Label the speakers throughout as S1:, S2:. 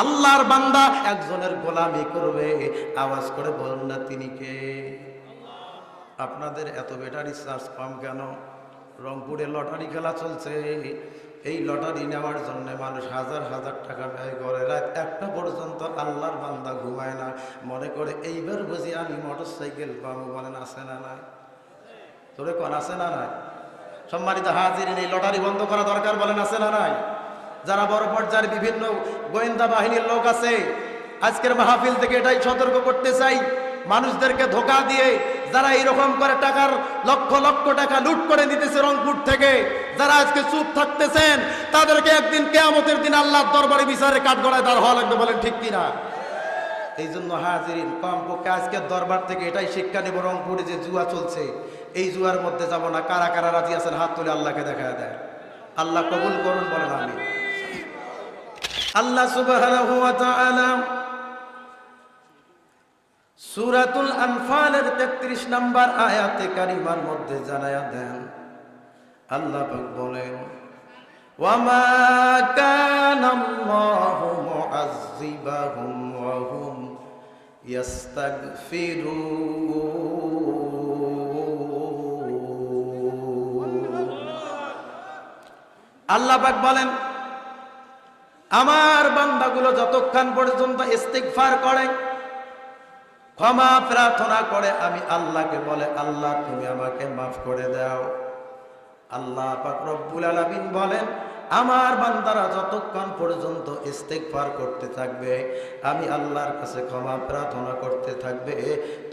S1: আল্লাহর বান্দা একজনের গোলামি করবে, আওয়াজ করে বলুন, না, তিনি কে? আপনাদের এত ব্যাটারি চার্জ কম কেন? রংপুরে লটারি খেলা চলছে। এই লটারি নেওয়ার জন্য মানুষ হাজার হাজার টাকা ব্যয় করে। রাত একটা পর্যন্ত আল্লাহর বান্দা ঘুমায় না। মনে করে, এইবার বুঝি আমি মোটর সাইকেল পাবো, বলেন, আছে না নাই? তোরে কোন, আছে না নাই? সম্মানিত হাজির এই লটারি বন্ধ করা দরকার, বলেন, আছে না নাই? যারা বড় পর্যায়ের বিভিন্ন গোয়েন্দা বাহিনীর লোক আছে, আজকের মাহফিল থেকে এটাই সতর্ক করতে চাই, মানুষদেরকে ধোকা দিয়ে যারা এইরকম করে টাকার লক্ষ লক্ষ টাকা লুট করে নিতেছে রংপুর থেকে, যারা আজকে চুপ থাকতেছেন, তাদেরকে একদিন কেয়ামতের দিন আল্লাহর দরবারে বিচারে কাঠগড়ায় দাঁড় হওয়া লাগবে বলেন ঠিক কিনা? এই জন্য হাজিরিন, কমপক্ষে আজকের দরবার থেকে এটাই শিক্ষা নেব রংপুরে যে জুয়া চলছে। এই জুয়ার মধ্যে যাব না, কারা কারা রাজি আছেন হাত তুলে আল্লাহকে দেখা দেয়। আল্লাহ কবুল করুন বলেন আমি আল্লাহ তাআলা সূরাতুল আনফালের 33 নম্বর আয়াতে কারিমার মধ্যে জানায়া দেন। আল্লাহ বলেন কানা আল্লাহু মুআযযিবাহুম ওয়া হুম ইয়াস্তাগফিরুন। আল্লাহ পাক বলেন আমার বান্দাগুলো যতক্ষণ পর্যন্ত ইস্তিগফার করে, ক্ষমা প্রার্থনা করে, আমি আল্লাহকে বলে, আল্লাহ, তুমি আমাকে মাফ করে দাও। আল্লাহ পাক আলামিন বলেন, আমার বান্দারা যতক্ষণ পর্যন্ত ইস্তেগফার করতে থাকবে, আমি আল্লাহর কাছে ক্ষমা প্রার্থনা করতে থাকবে,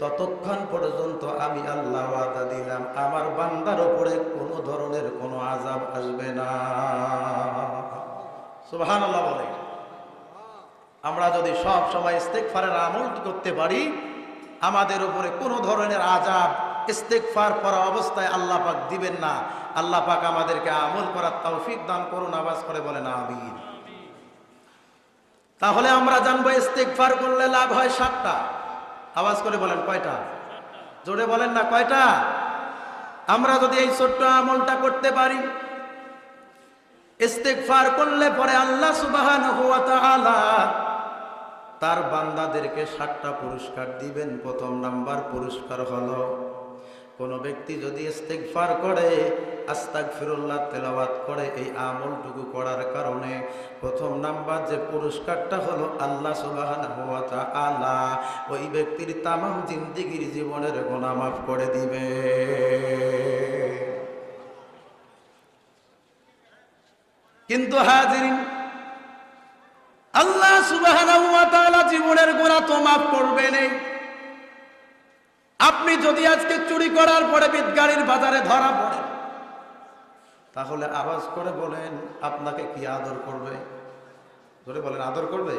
S1: ততক্ষণ পর্যন্ত আমি আল্লাহ ওয়াদা দিলাম। আমার বান্দার উপরে কোনো ধরনের কোনো আজাব আসবে না। বলে। আমরা যদি সব সময় ইস্তেগফারের আমল করতে পারি, আমাদের উপরে কোনো ধরনের আজাব ইস্তেগফার করা অবস্থায় আল্লাহ পাক দিবেন না। আল্লাহ পাক আমাদেরকে আমল করার তৌফিক দান করুন, আওয়াজ করে বলেন, আমিন। তাহলে আমরা জানব ইস্তেগফার করলে লাভ হয় সাতটা। আওয়াজ করে বলেন, কয়টা? জোরে বলেন না, কয়টা? আমরা যদি এই ছোট্ট আমলটা করতে পারি ইস্তেগফার করলে পরে আল্লাহ সুবহানাহু ওয়া তাআলা তার বান্দাদেরকে সাতটা পুরস্কার দিবেন। প্রথম নাম্বার পুরস্কার হলো, কোন ব্যক্তি যদি ইস্তেগফার করে, আস্তাগফিরুল্লাহ তেলাওয়াত করে, এই আমলটুকু করার কারণে প্রথম নাম্বার যে পুরস্কারটা হলো আল্লাহ সুবহানাহু ওয়া তাআলা, ওই ব্যক্তির তামাম জিন্দেগির জীবনের গুনাহ মাফ করে দিবে। কিন্তু হাজিরিন, আল্লাহ তাআলা জীবনের গোনা তো মাফ করবে নেই। আপনি যদি আজকে চুরি করার পরে বিদগাড়ির বাজারে ধরা পড়ে তাহলে আওয়াজ করে বলেন, আপনাকে কি আদর করবে? ধরে বলেন, আদর করবে?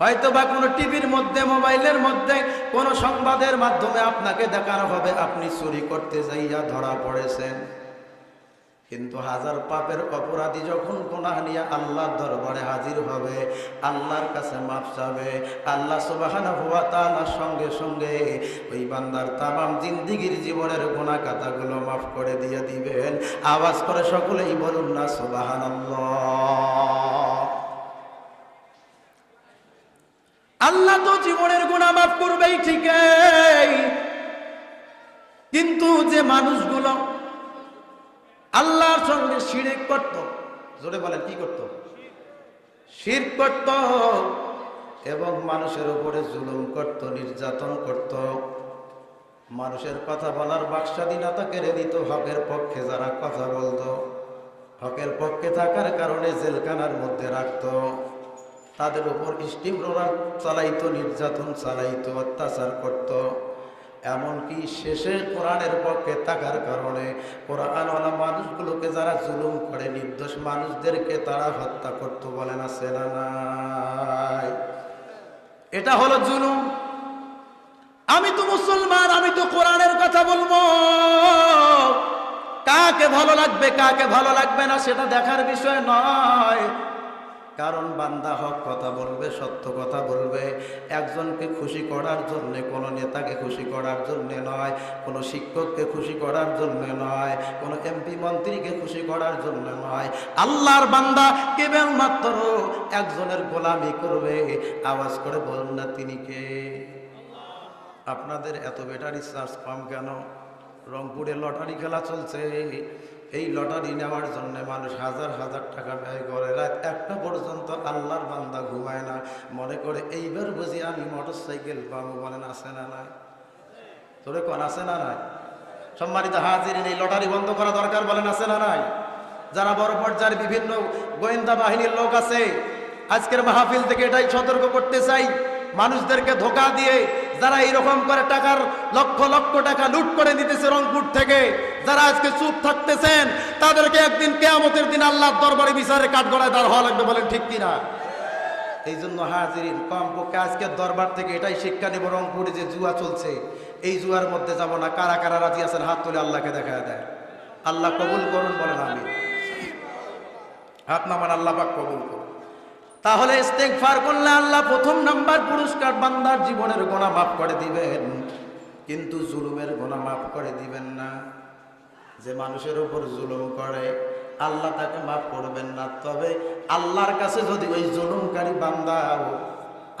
S1: হয়তো বা কোনো টিভির মধ্যে, মোবাইলের মধ্যে, কোনো সংবাদের মাধ্যমে আপনাকে দেখানো হবে, আপনি চুরি করতে যাইয়া ধরা পড়েছেন। কিন্তু হাজার পাপের অপরাধী যখন গুনাহ নিয়ে আল্লাহর দরবারে হাজির হবে, আল্লাহর কাছে মাফ চাবে, আল্লাহ সুবহানাহু ওয়া তাআলার সঙ্গে সঙ্গে ওই বান্দার তামাম জিন্দিগির জীবনের গুনাহ কাতাগুলো মাফ করে দিয়ে দিবেন। আওয়াজ করে সকলেই বলুন না, সুবহানাল্লাহ। আল্লাহ তো জীবনের গুণা মাফ করবেই ঠিকই কিন্তু যে মানুষগুলো আল্লাহর সঙ্গে শিরিক করত। জোরে বলেন, কি করত? শির করত এবং মানুষের উপরে জুলুম করত, নির্যাতন করত। মানুষের কথা বলার বাকস্বাধীনতা কেড়ে দিত হকের পক্ষে যারা কথা বলতো, হকের পক্ষে থাকার কারণে জেলখানার মধ্যে রাখত। তাদের উপর স্টিম রোলার চালাইতো, নির্যাতন চালাইতো, অত্যাচার করত। এমনকি শেষে কোরআনের পক্ষে থাকার কারণে কোরআনওয়ালা মানুষগুলোকে যারা জুলুম করে, নির্দোষ মানুষদেরকে তারা হত্যা করত আছে না নাই। এটা হলো জুলুম। আমি তো মুসলমান, আমি তো কোরআনের কথা বলব। কাকে ভালো লাগবে, কাকে ভালো লাগবে না, সেটা দেখার বিষয় নয়। কারণ বান্দা হক কথা বলবে, সত্য কথা বলবে। একজনকে খুশি করার জন্য, কোনো নেতাকে খুশি করার জন্য নয়, কোনো শিক্ষককে খুশি করার জন্য নয়, কোনো এমপি মন্ত্রীকে খুশি করার জন্য নয়। আল্লাহর বান্দা কেবলমাত্র একজনের গোলামি করবে। আওয়াজ করে বলুন না, তিনি কে? আপনাদের এত ব্যাটারি চার্জ কম কেন? রংপুরে লটারি খেলা চলছে। এই লটারি নেওয়ার জন্য মানুষ হাজার হাজার টাকা ব্যয় করে। রাত একটা পর্যন্ত আল্লাহর বান্দা ঘুমায় না। মনে করে, এইবার বুঝি আমি মোটর সাইকেল পাবো, বলেন, আছে না নাই? তোরে কোন, আছে না নাই? সম্মানিত হাজির এই লটারি বন্ধ করা দরকার, বলেন, আছে না নাই? যারা বড় পর্যায়ের বিভিন্ন গোয়েন্দা বাহিনীর লোক আছে, আজকের মাহফিল থেকে এটাই সতর্ক করতে চাই। মানুষদেরকে ধোকা দিয়ে যারা এইরকম করে টাকার লক্ষ লক্ষ টাকা লুট করে দিতেছে রংপুর থেকে যারা আজকে চুপ থাকতেছেন, তাদেরকে একদিন কেয়ামতের দিন আল্লাহর দরবারে বিচারে কাঠগড়ায় দাঁড় হওয়া লাগবে বলেন ঠিক কিনা? এই জন্য হাজিরিন, কমপক্ষে আজকের দরবার থেকে এটাই শিক্ষা নেব, রংপুরে যে জুয়া চলছে, এই জুয়ার মধ্যে যাব না। কারা কারা রাজি আছেন, হাত তুলে আল্লাহকে দেখা দেয় আল্লাহ কবুল করুন বলেন আমি হাত নামান, আল্লাহ পাক কবুল করুন। তাহলে ইস্তেগফার করলে আল্লাহ প্রথম নাম্বার পুরস্কার বান্দার জীবনের গোনা মাফ করে দিবেন। কিন্তু জুলুমের গোনা মাফ করে দিবেন না। যে মানুষের উপর জুলুম করে, আল্লাহ তাকে মাফ করবেন না। তবে আল্লাহর কাছে যদি ওই জুলুমকারী বান্দা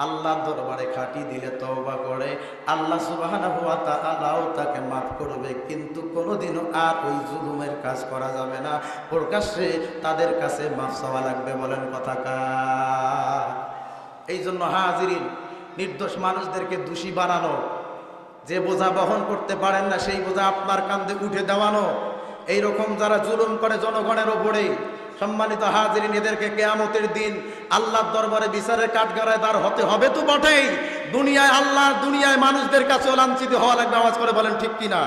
S1: আল্লাহ দরবারে খাটি দিলে তওবা করে, আল্লাহ সুবহানাহু ওয়া তাকে মাফ করবে। কিন্তু কোনোদিনও আর ওই জুলুমের কাজ করা যাবে না। প্রকাশ্যে তাদের কাছে মাফ চাওয়া লাগবে বলেন কথা কার? এই জন্য হাজিরিন, নির্দোষ মানুষদেরকে দোষী বানানো, যে বোঝা বহন করতে পারেন না, সেই বোঝা আপনার কান্দে উঠে দেওয়ানো এই রকম যারা জুলুম করে জনগণের ওপরে সম্মানিত হাজিরিন, এদেরকে কেয়ামতের দিন আল্লাহর দরবারে বিচারের কাঠগড়ায় তার হতে হবে তো বটেই। দুনিয়ায় আল্লাহ, দুনিয়ায় মানুষদের কাছে লাঞ্ছিত হওয়া লাগবে, আওয়াজ করে বলেন ঠিক কিনা?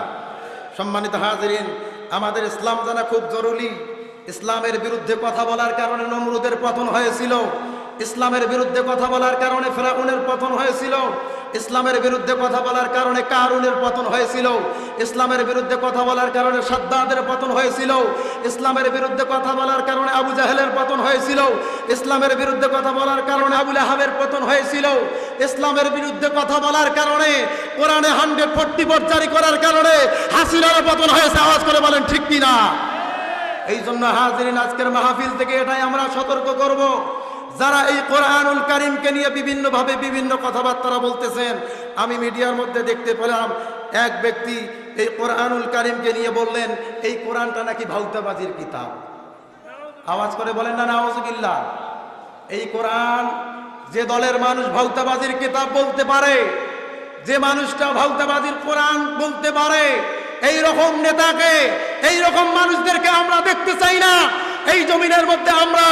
S1: সম্মানিত হাজিরিন, আমাদের ইসলাম জানা খুব জরুরি। ইসলামের বিরুদ্ধে কথা বলার কারণে নমরুদের পতন হয়েছিল। ইসলামের বিরুদ্ধে কথা বলার কারণে ফেরাউনের পতন হয়েছিল। ইসলামের বিরুদ্ধে কথা বলার কারণে কারুনের পতন হয়েছিল। ইসলামের বিরুদ্ধে কথা বলার কারণে সাদ্দাদের পতন হয়েছিল। ইসলামের বিরুদ্ধে কথা বলার কারণে আবু জাহেলের পতন হয়েছিল। ইসলামের বিরুদ্ধে কথা বলার কারণে আবুল আহাবের পতন হয়েছিল। ইসলামের বিরুদ্ধে কথা বলার কারণে কোরআনে হান্ড্রেড ফোর্টি বোর্ড জারি করার কারণে হাসিনার পতন হয়েছে। আওয়াজ করে বলেন, ঠিক কিনা? এই জন্য হাজিরিন, আজকের মাহফিল থেকে এটাই আমরা সতর্ক করব। যারা এই কোরআনুল কারিমকে নিয়ে বিভিন্নভাবে বিভিন্ন কথাবার্তা বলতেছেন, আমি মিডিয়ার মধ্যে দেখতে পেলাম, এক ব্যক্তি এই কোরআনুল কারিমকে নিয়ে বললেন, এই কোরআনটা নাকি ভাউতাবাজির কিতাব। আওয়াজ করে বলেন, না নাওয়াজুবিল্লাহ এই কোরআন যে দলের মানুষ ভাউতাবাজির কিতাব বলতে পারে, যে মানুষটা ভাউতাবাজির কোরআন বলতে পারে এই রকম নেতাকে এই রকম মানুষদেরকে আমরা দেখতে চাই না। এই জমিনের মধ্যে আমরা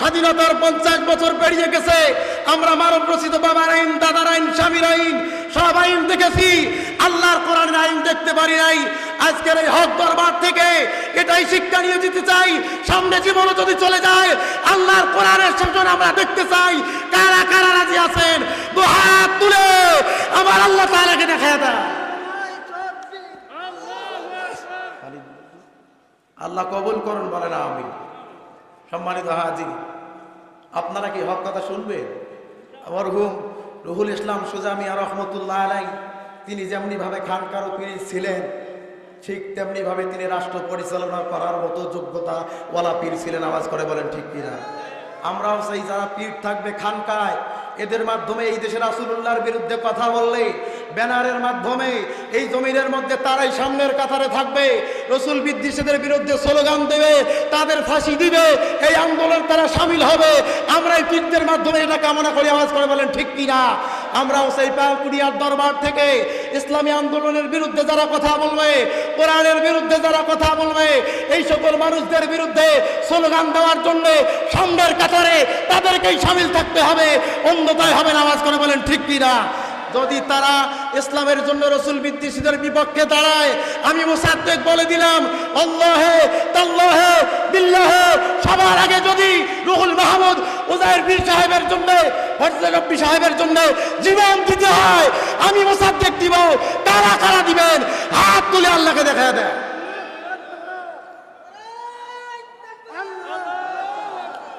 S1: স্বাধীনতার পঞ্চাশ বছর পেরিয়ে গেছে। আমরা মানব রচিত বাবার আইন দাদার আইন স্বামীর আইন সব আইন দেখেছি। আল্লাহর কোরআনের আইন দেখতে পারি নাই। আজকের এই হক দরবার থেকে এটাই শিক্ষা নিয়ে যেতে চাই। সামনে জীবনে যদি চলে যায় আল্লাহর কোরআনের শাসন আমরা দেখতে চাই। কারা কারা রাজি আছেন? দু হাত তুলে আমার আল্লাহ তাআলাকে দেখা দেয় আল্লাহ কবুল করুন বলে না আমি সম্মানিত হাজি আপনারা কি হক কথা শুনবেন মরহুম রুহুল ইসলাম সুজামি সুজামিয়া রহমতুল্লাহ আলাই, তিনি যেমনিভাবে খানকার পীর ছিলেন, ঠিক তেমনিভাবে তিনি রাষ্ট্র পরিচালনা করার মতো যোগ্যতা ওয়ালা পীর ছিলেন, আওয়াজ করে বলেন, ঠিক কিনা আমরাও সেই যারা পীর থাকবে খানকায়, এদের মাধ্যমে এই দেশের রাসূলুল্লাহর বিরুদ্ধে কথা বললে ব্যানারের মাধ্যমে এই জমিনের মধ্যে তারাই সামনের কাতারে থাকবে। রসুল বিদ্বেষীদের বিরুদ্ধে স্লোগান দেবে, তাদের ফাঁসি দিবে, এই আন্দোলন তারা সামিল হবে। আমরা এই পীরদের মাধ্যমে এটা কামনা করি, আওয়াজ করে বলেন, ঠিক কিনা? আমরাও সেই পাকুড়িয়ার দরবার থেকে ইসলামী আন্দোলনের বিরুদ্ধে যারা কথা বলবে, কোরআনের বিরুদ্ধে যারা কথা বলবে, এই সকল মানুষদের বিরুদ্ধে স্লোগান দেওয়ার জন্য সামনের কাতারে তাদেরকেই সামিল থাকতে হবে। অন্ধতায় হবে আওয়াজ করে বলেন, ঠিক কিনা? যদি তারা ইসলামের জন্য রসুল বিদ্বেষীদের বিপক্ষে দাঁড়ায়, আমি মুসাদ্দেক বলে দিলাম, আল্লাহে, তাল্লাহে, বিল্লাহে, সবার আগে যদি রুহুল মাহমুদ উজায়ের পীর সাহেবের জন্য, ফজলে সাহেবের জন্য জীবন দিতে হয়, আমি মুসাদ্দেক দিব, কারা কারা দিবেন? হাত তুলে আল্লাহকে দেখা দেয়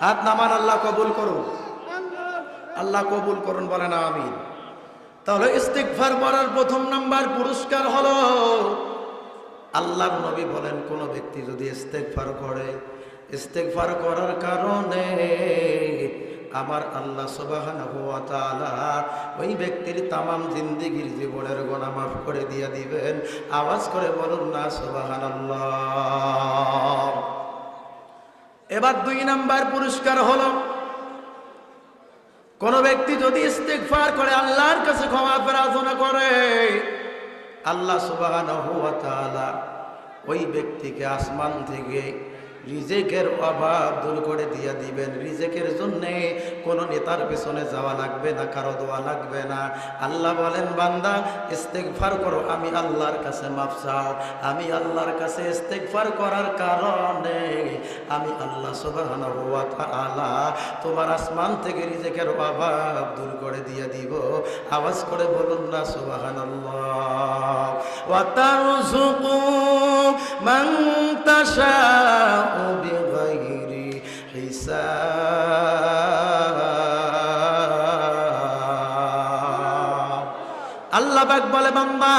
S1: হাত নামান আল্লাহ কবুল করুন। আল্লাহ কবুল করুন, বলেন আমিন। তাহলে ইস্তিগফার করার প্রথম নাম্বার পুরস্কার হলো আল্লাহর নবী বলেন, কোন ব্যক্তি যদি ইস্তেগফার করে, ইস্তেগফার করার কারণে আমার আল্লাহ ওই ব্যক্তির তামাম জিন্দেগীর জীবনের গোনা মাফ করে দিয়ে দিবেন। আওয়াজ করে বলুন না, সুবহানাল্লাহ। এবার দুই নাম্বার পুরস্কার হলো কোন ব্যক্তি যদি ইস্তেকফার করে, আল্লাহর কাছে ক্ষমা প্রার্থনা করে, আল্লাহ সুবাহ ওই ব্যক্তিকে আসমান থেকে রিজেকের অভাব দূর করে দিয়ে দিবেন। রিজেকের জন্য কোনো নেতার পেছনে যাওয়া লাগবে না, কারও দোয়া লাগবে না। আল্লাহ বলেন, বান্দা, ইস্তেগফার করো, আমি আল্লাহর কাছে মাফ চাও। আমি আল্লাহর কাছে ইস্তেগফার করার কারণে আমি আল্লাহ সুবহানাহু ওয়া তাআলা তোমার আসমান থেকে রিজেকের অভাব দূর করে দিয়ে দিব। আওয়াজ করে বলুন না ওয়া তারযুকু মান বলে বাম্মা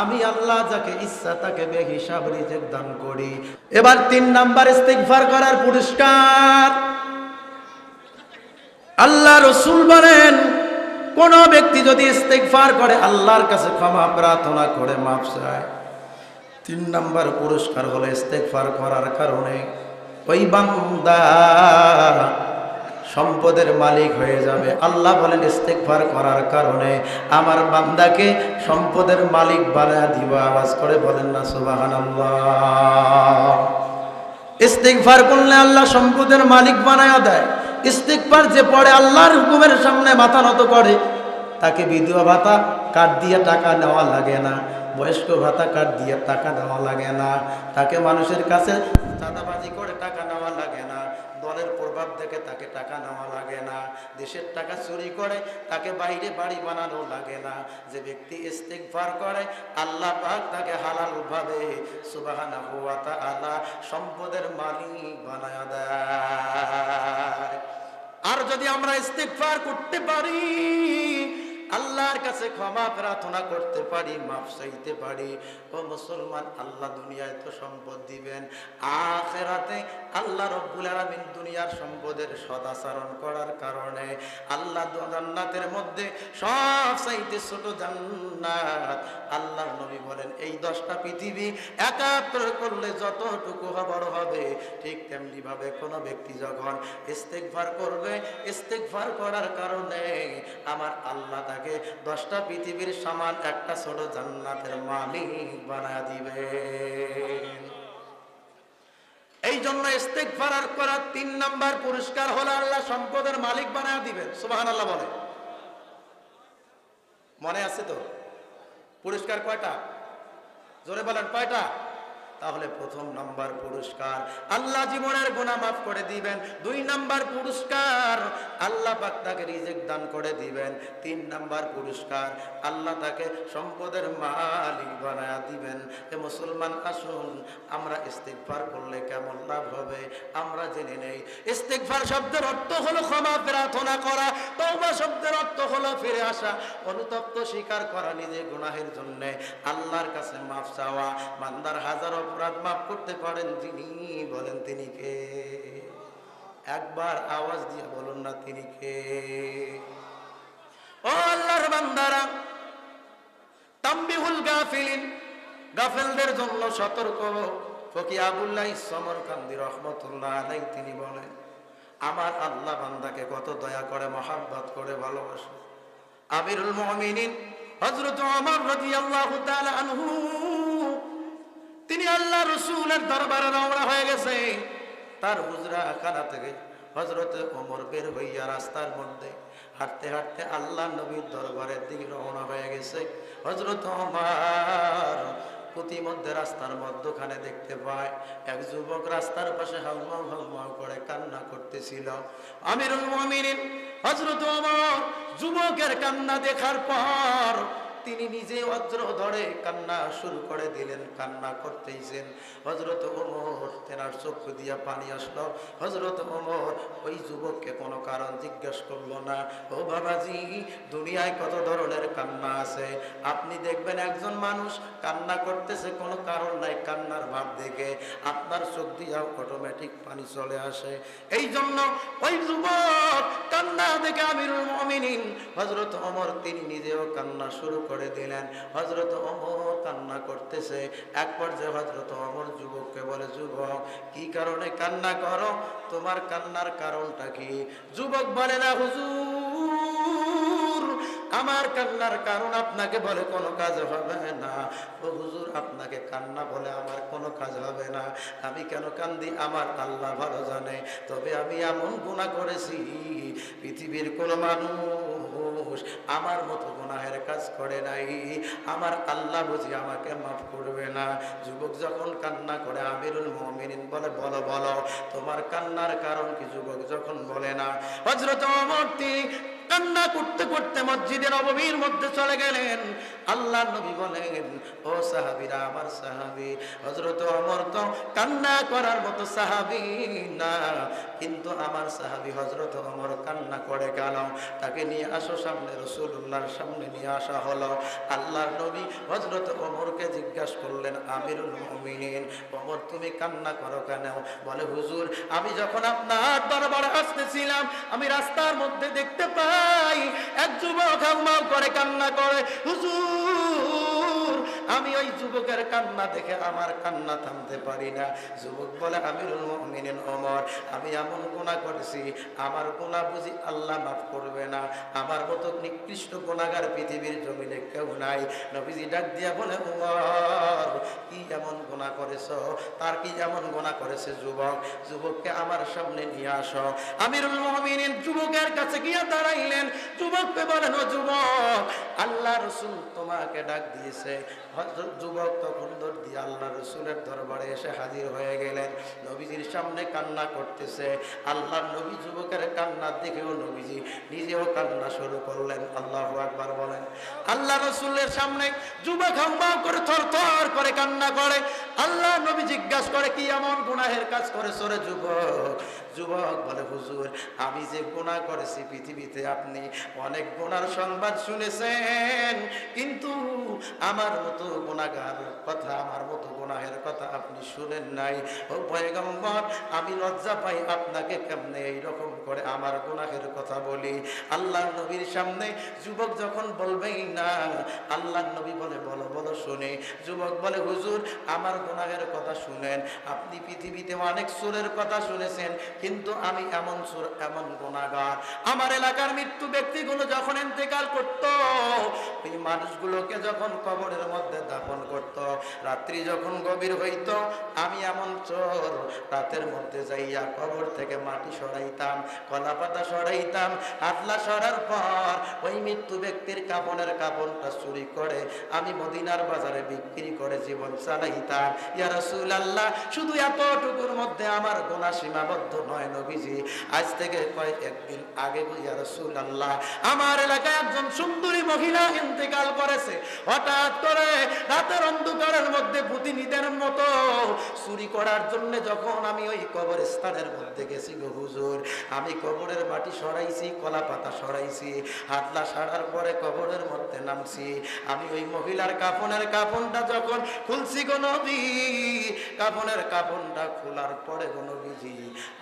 S1: আমি আল্লাহ যাকে ইচ্ছা তাকে বেহিসাব রিজেক দান করি। এবার তিন নাম্বার ইস্তিগফার করার পুরস্কার। আল্লাহ রসুল বলেন, কোন ব্যক্তি যদি ইস্তেগফার করে, আল্লাহর কাছে ক্ষমা প্রার্থনা করে, মাফ চায়। তিন নাম্বার পুরস্কার হলো ইস্তেগফার করার কারণে। ওই বান্দা সম্পদের মালিক হয়ে যাবে। আল্লাহ বলেন, ইস্তেগফার করার কারণে আমার বান্দাকে সম্পদের মালিক বানায় দিব। আওয়াজ করে বলেন না, সুবহানাল্লাহ। ইস্তিগফার করলে আল্লাহ সম্পদের মালিক বানায়া দেয়। ইস্তিগফার যে পড়ে, আল্লাহর হুকুমের সামনে মাথা নত করে, তাকে বিধবা ভাতা কার্ড দিয়ে টাকা নেওয়া লাগে না। বয়স্ক ভাতা কার্ড দিয়ে টাকা নেওয়া লাগে না। তাকে মানুষের কাছে চাঁদাবাজি করে টাকা নেওয়া লাগে না। দলের প্রভাব দেখে তাকে টাকা নেওয়া লাগে না। দেশের টাকা চুরি করে তাকে বাইরে বাড়ি বানানো লাগে না। যে ব্যক্তি ইস্তেগফার করে, আল্লাহ পাক তাকে হালাল ভাবে, সুবহানাহু ওয়া তাআলা সম্পদের মালিক বানায় দেয়। আর যদি আমরা ইস্তেগফার করতে পারি আল্লাহর কাছে ক্ষমা প্রার্থনা করতে পারি, মাফ চাইতে পারি। ও মুসলমান, আল্লাহ দুনিয়ায় তো সম্পদ দিবেন। আখেরাতে আল্লাহ রব্বুল আলামিন দুনিয়ার সম্পদের সদাচরণ করার কারণে আল্লাহ জান্নাতের মধ্যে সব চাইতে ছোট জান্নাত। আল্লাহ নবী বলেন, এই দশটা পৃথিবী একাত্র করলে যতটুকু বড় হবে, ঠিক তেমনি ভাবে কোনো ব্যক্তি যখন ইস্তেগফার করবে, ইস্তেগফার করার কারণে আমার আল্লাহ তাকে দশটা পৃথিবীর সমান একটা ছোট জান্নাতের মালিক বানায় দিবে। এই জন্য ইস্তেগফার আর করার তিন নাম্বার পুরস্কার হলো আল্লাহ সম্পদের মালিক বানায় দিবেন। সুবহানাল্লাহ বলে। মনে আছে তো? পুরস্কার কয়টা? জোরে বলেন, কয়টা? তাহলে প্রথম নাম্বার পুরস্কার। আল্লাহ জীবনের গুনাহ মাফ করে দিবেন। দুই নাম্বার পুরস্কার, আল্লাহ পাক তাকে রিজেক দান করে দিবেন। তিন নাম্বার পুরস্কার, আল্লাহ তাকে সম্পদের মালিক বানায়া দিবেন। এ মুসলমান, আসুন, আমরা ইস্তেগফার করলে কেমন লাভ হবে? আমরা জেনে নেই। ইস্তেগফার শব্দের অর্থ হলো ক্ষমা, প্রার্থনা করা। তওবা শব্দের অর্থ হলো ফিরে আসা। অনুতপ্ত স্বীকার করা নিজে গুনাহের জন্য। আল্লাহর কাছে মাফ চাওয়া। বান্দার হাজার অপরাধ মাফ করতে পারেন যিনি বলেন তিনি কে? একবার আওয়াজ দিয়ে বলুন না তিনি কে? ও আল্লাহর বান্দারা, তাম্বিহুল গাফিলিন, গাফেলদের জন্য সতর্ক ফকি আবুল্লাহ সমরকান্দি রহমতুল্লাহ আলাই তিনি বলেন, আমার আল্লাহ বান্দাকে কত দয়া করে, মহাব্বত করে ভালোবাসে। আমিরুল মুমিনিন, হযরত ওমর রাদিয়াল্লাহু তাআলা আনহু তিনি আল্লাহ রসুলের দরবারে রওনা হয়ে গেছে। তার হুজরা খানা থেকে হজরত ওমর বের হইয়া রাস্তার মধ্যে হাঁটতে হাঁটতে আল্লাহ নবীর দরবারের দিকে রওনা হয়ে গেছে। হজরত ওমর প্রতিমধ্যে রাস্তার মধ্যখানে দেখতে পায়, এক যুবক রাস্তার পাশে হাউমাউ হাউমাউ করে কান্না করতেছিল। আমিরুল মুমিনিন, হযরত ওমর যুবকের কান্না দেখার পর তিনি নিজে অজ্র ধরে কান্না শুরু করে দিলেন, কান্না করতেইছেন। হজরত ওমর তেনার চক্ষু দিয়া পানি আসলো। হজরত ওমর ওই যুবককে কোনো কারণ জিজ্ঞেস করল না। ও বাবাজি, দুনিয়ায় কত ধরনের কান্না আছে? আপনি দেখবেন একজন মানুষ কান্না করতেছে, কোনো কারণ নাই কান্নার ভাব দেখে। আপনার চোখ দিয়া অটোমেটিক পানি চলে আসে। এই জন্য ওই যুবক কান্না দেখে আমিরুল মমিনিন হজরত ওমর তিনি নিজেও কান্না শুরু করে দিলেন। হজরত অমর কান্না করতেছে। এক পর্যায়ে হজরত অমর যুবককে বলে, যুবক, কি কারণে কান্না করো? তোমার কান্নার কারণটা কি? যুবক বলে, না, হুজুর আমার কান্নার কারণ আপনাকে বলে কোনো কাজ হবে না। ও হুজুর, আপনাকে কান্না বলে আমার কোনো কাজ হবে না। আমি কেন কান্দি? আমার আল্লাহ ভালো জানে। তবে আমি এমন গুণা করেছি, পৃথিবীর কোনো মানুষ আমার মতো গুনাহের কাজ করে নাই। আমার আল্লাহ বুঝি আমাকে মাফ করবে না। যুবক যখন কান্না করে, আমিরুল মমিনিন বলে, বলো বলো, তোমার কান্নার কারণ কি? যুবক যখন বলে না হজরত তিনি কান্না করতে করতে মসজিদের নববীর মধ্যে চলে গেলেন। আল্লাহ নবী বলেন, ও সাহাবীরা, আমার সাহাবী, হযরত ওমর তো কান্না করার মতো সাহাবী না, কিন্তু আমার সাহাবী হযরত ওমর কান্না করে কেন? তাকে নিয়ে আসো সামনে, রাসূলুল্লাহর সামনে নিয়ে আসা হলো। আল্লাহর নবী হযরত ওমরকে জিজ্ঞাসা করলেন, আমিরুল মুমিনিন, ওমর তুমি কান্না করো কেন? বলে, হুজুর, আমি যখন আপনার দরবারে আসতেছিলাম, আমি রাস্তার মধ্যে দেখতে পাই এক যুবক হাউমাউ করে কান্না করে হুজুর আমি ওই যুবকের কান্না দেখে আমার কান্না থামতে পারি না। যুবক বলে, আমিরুল মুমিনিন ওমর, আমি এমন গুনাহ করেছি, আমার গুনাহ বুঝি আল্লাহ মাফ করবে না। আমার মতো নিকৃষ্ট গুনাহগার পৃথিবীর জমিনে কেউ নাই। নবীজি ডাক দিয়া বলে, ওমর, কি এমন গুনাহ করেছ? তার কি এমন গুনাহ করেছে যুবক? যুবককে আমার সামনে নিয়ে আসো। আমিরুল মুমিনিন যুবকের কাছে গিয়ে দাঁড়াইলেন। যুবককে বলেন যুবক, আল্লাহ রসুল তোমাকে ডাক দিয়েছে। যুবক তখন আল্লাহ রসুলের দরবারে এসে হাজির হয়ে গেলেন। নবীজির সামনে কান্না করতেছে। আল্লাহ নবী যুবকের দেখেও নবীজি নিজেও কান্না শুরু করলেন। আল্লাহ আকবার বলেন আল্লাহ রসুলের সামনে যুবক হাম্বা করে থর থর করে কান্না করে। আল্লাহ নবী জিজ্ঞাসা করে, কি এমন গুনাহের কাজ করে সরে যুবক? যুবক বলে, হুজুর, আমি যে গুনাহ করেছি পৃথিবীতে আপনি অনেক গুণার সংবাদ শুনেছেন, কিন্তু আমার মতো গুনাহগার কথা, আমার মতো গুনাহের কথা আপনি শুনেন নাই। ও পয়গম্বর, আমি লজ্জা পাই আপনাকে কেমনে এইরকম করে আমার গুনাহের কথা বলি। আল্লাহ নবীর সামনে যুবক যখন বলবেই না, আল্লাহ নবী বলে, বলো বলো, শুনে। যুবক বলে, হুজুর, আমার গুনাহের কথা শুনেন। আপনি পৃথিবীতে অনেক সুরের কথা শুনেছেন, কিন্তু আমি এমন সুর, এমন গুণাগার আমার এলাকার মৃত্যু ব্যক্তিগুলো যখন ইন্তেকাল করত, ওই মানুষগুলোকে যখন কবরের মধ্যে দাফন করত। রাত্রি যখন গভীর হইত, আমি এমন চোর, রাতের মধ্যে যাইয়া কবর থেকে মাটি সরাইতাম, কলা পাতা সরাইতাম আটলা সরার পর ওই মৃত্যু ব্যক্তির কাপনের কাপনটা চুরি করে আমি মদিনার বাজারে বিক্রি করে জীবন চালাইতাম। ইয়া রাসূলুল্লাহ, শুধু এতটুকুর মধ্যে আমার গোনা সীমাবদ্ধ নয় নবীজি। আজ থেকে কয়েক একদিন আগে ইয়া আল্লাহ আমার এলাকায় একজন সুন্দরী মহিলা ইন্তেকাল করেছে। হঠাৎ করে রাতের অন্ধকারের মধ্যে প্রতিনিধের মতো চুরি করার জন্য যখন আমি ওই কবরস্থানের মধ্যে গেছি গো হুজুর, আমি কবরের মাটি সরাইছি, কলা পাতা সরাইছি, হাতলা সারার পরে কবরের মধ্যে নামছি। আমি ওই মহিলার কাফনের কাফনটা যখন খুলছি গো নবী, কাফনের কাফনটা খোলার পরে গো নবীজি,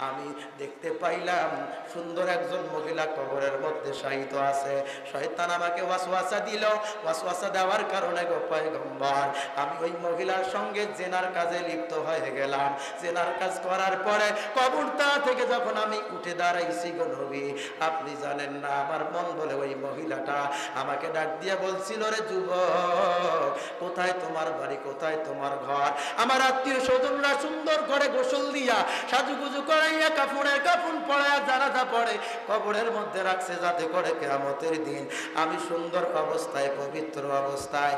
S1: আমি দেখতে পাইলাম সুন্দর একজন মহিলা কবরের মধ্যে শায়িত আছে। শয়তান আমাকে ওয়াসওয়াসা দিল। ওয়াসওয়াসা দেওয়ার কারণে গো পয়গম্বর। আমি ওই মহিলার সঙ্গে জেনার কাজে লিপ্ত হয়ে গেলাম। জেনার কাজ করার পরে কবরটা থেকে যখন আমি উঠে দাঁড়াইছি গো নবী, আপনি জানেন না আমার মন বলে ওই মহিলাটা আমাকে ডাক দিয়ে বলছিল, রে যুবক, কোথায় তোমার বাড়ি? কোথায় তোমার ঘর? আমার আত্মীয় স্বজনরা সুন্দর করে গোসল দিয়া সাজুগুজু করাইয়া কাপড়ের কাপড় পড়াইয়া জানাজা পড়ে, কবরের মধ্যে রাখছে যাতে করে কেয়ামতের দিন। আমি সুন্দর অবস্থায়, পবিত্র অবস্থায়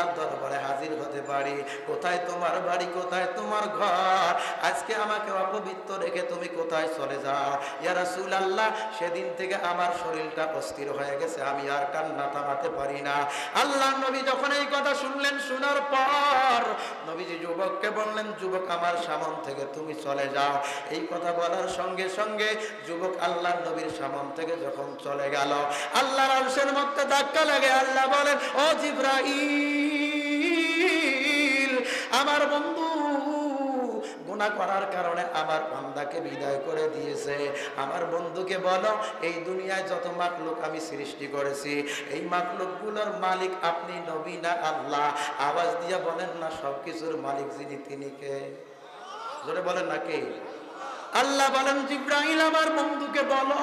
S1: আল্লাহর দরবারে হাজির হতে পারি। কোথায় তোমার বাড়ি, কোথায় তোমার ঘর? আজকে আমাকে অপবিত্র রেখে তুমি কোথায় চলে যাও? ইয়া রাসূল আল্লাহ সেদিন থেকে আমার শরীরটা অস্থির হয়ে গেছে, আমি আর কান্না থামাতে পারি না। আল্লাহ নবী যখন এই কথা শুনলেন, শোনার পর নবীজি যুবককে বললেন, যুবক আমার সামন থেকে তুমি চলে যাও। এই কথা বলার সঙ্গে সঙ্গে যুবক আল্লাহ নবীর সামন থেকে যখন চলে গেল, আল্লাহর আরশের মধ্যে ধাক্কা লাগে, আল্লাহ বলেন, ও জিব্রাইল আমার বন্ধু গুণা করার কারণে আমার বান্দাকে বিদায় করে দিয়েছে। আমার বন্ধুকে বলো, এই দুনিয়ায় যত মাকলুক আমি সৃষ্টি করেছি, এই মাকলুকগুলোর মালিক আপনি নবী না আল্লাহ? আওয়াজ দিয়ে বলেন না, সবকিছুর মালিক যিনি তিনি কে? জোরে বলেন না কে? আল্লাহ বলেন জিব্রাহিল আমার বন্ধুকে বলো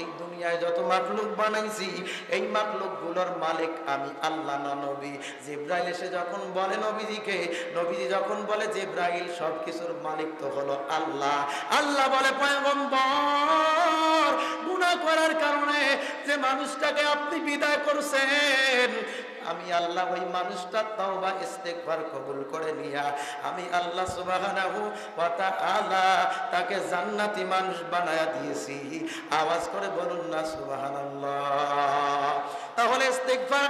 S1: এই দুনিয়ায় যত মাকলুক বানাইছি, এই মাকলুকগুলোর মালিক আমি আল্লাহ না নবী। জিব্রাইল এসে যখন বলে নবীজিকে, নবীজি যখন বলে, জিব্রাইল সব কিছুর মালিক তো হলো আল্লাহ। আল্লাহ বলে, পয়গম্বর গুণা করার কারণে যে মানুষটাকে আপনি বিদায় করছেন আমি আল্লাহ ওই মানুষটা তওবা ইস্তেকবার কবুল করে নিয়া, আমি আল্লাহ সুবহানাহু তাকে জান্নাতি মানুষ বানায়া দিয়েছি। আওয়াজ করে বলুন না সুবাহ তাহলে ইস্তেকবার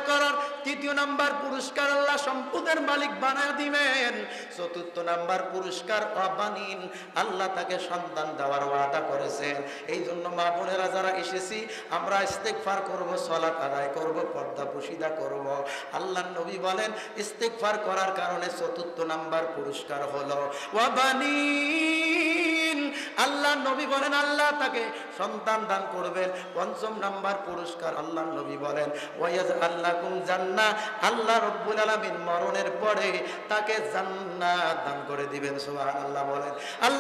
S1: তৃতীয় নাম্বার পুরস্কার আল্লাহ সম্পদের মালিক বানায়া দিবেন। চতুর্থ নাম্বার পুরস্কার অবানিন, আল্লাহ তাকে সন্তান দেওয়ার ওয়াদা করেছেন। এই জন্য মা বোনেরা যারা এসেছি, আমরা ইস্তেগফার করব, সলাত আদায় করব, পর্দা পুশিদা করব। আল্লাহ নবী বলেন, ইস্তেগফার করার কারণে চতুর্থ নাম্বার পুরস্কার হলো। ওয়াবানিন। আল্লাহ নবী বলেন, আল্লাহ তাকে সন্তান দান করবেন। পঞ্চম নাম্বার পুরস্কার আল্লাহ নবী বলেন ওয়াজ আল্লাহ কুম জান্না আল্লাহ রব্বুল আলমিন মরণের পরে তাকে জান্না দান করে দিবেন, সুবহানাল্লাহ বলেন। আল্লাহ